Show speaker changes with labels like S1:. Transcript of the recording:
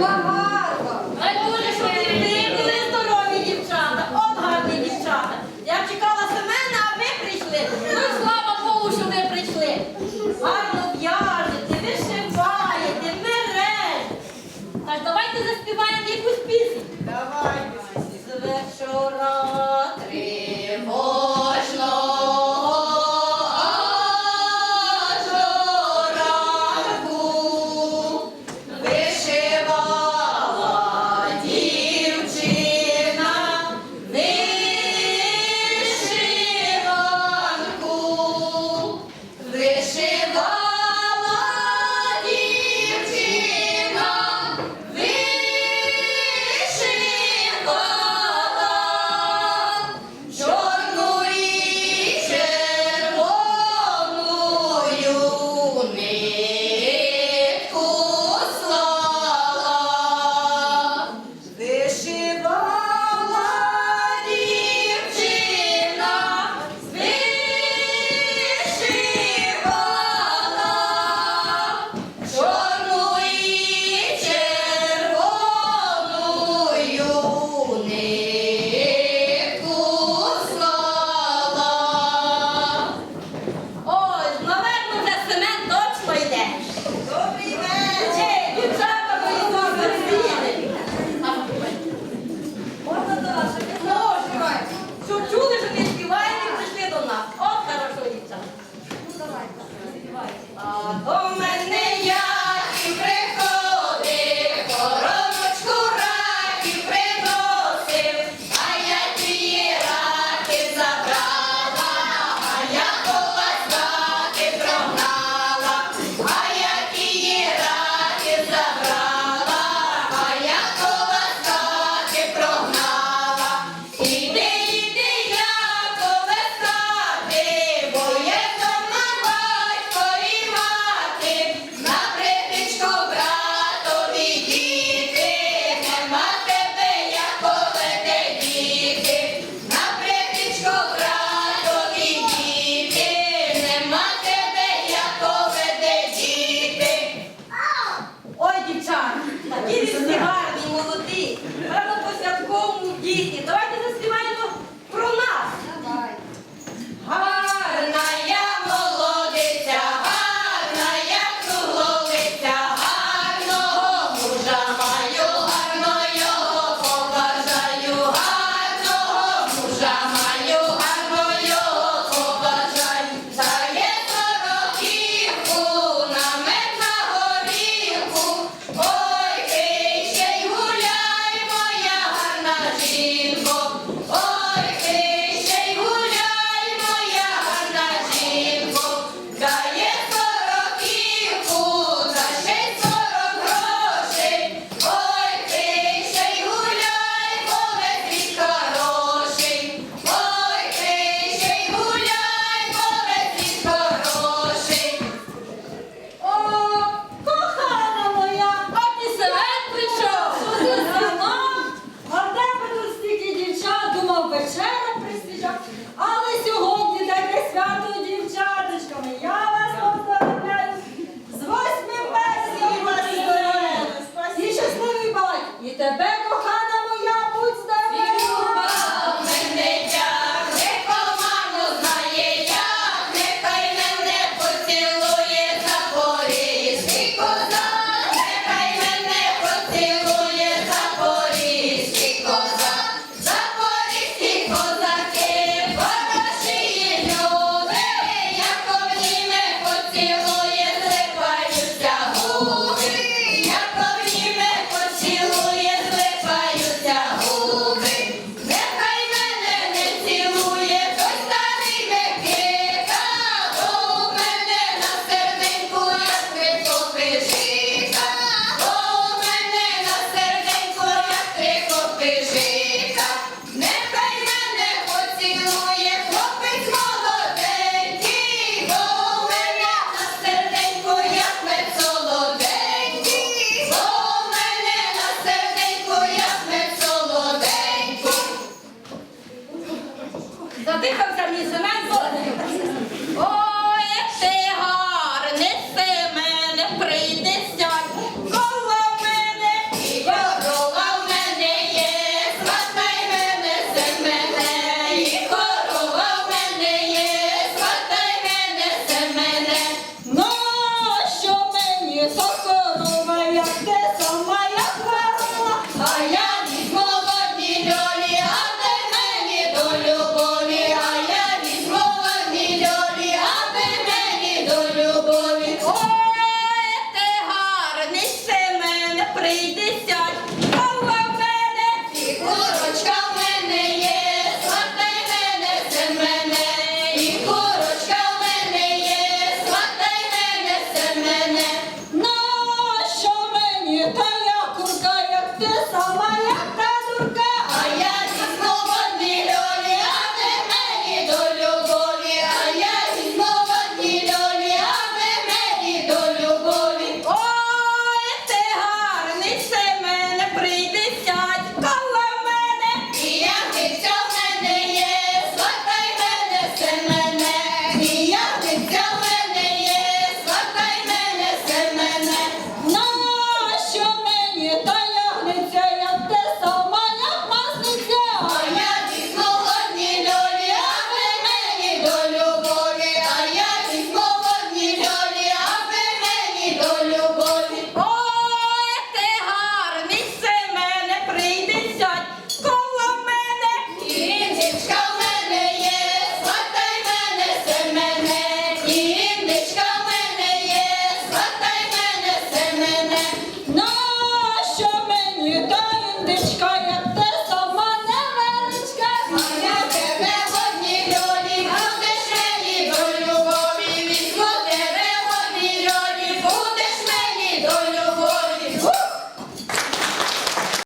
S1: багато.
S2: Найдуже, що ти були здорові дівчата, от гарні дівчата. Я чекала Семена, а прийшли. Ну, слава Богу, що ви прийшли. Гарно в'яжете, вишиваєте, мережете. Так, давайте заспіваємо якусь пісню.
S1: Давайте.
S2: З вечора. Oh, man. Він Бог, ой, ти
S3: the best. nem sei
S4: mas né?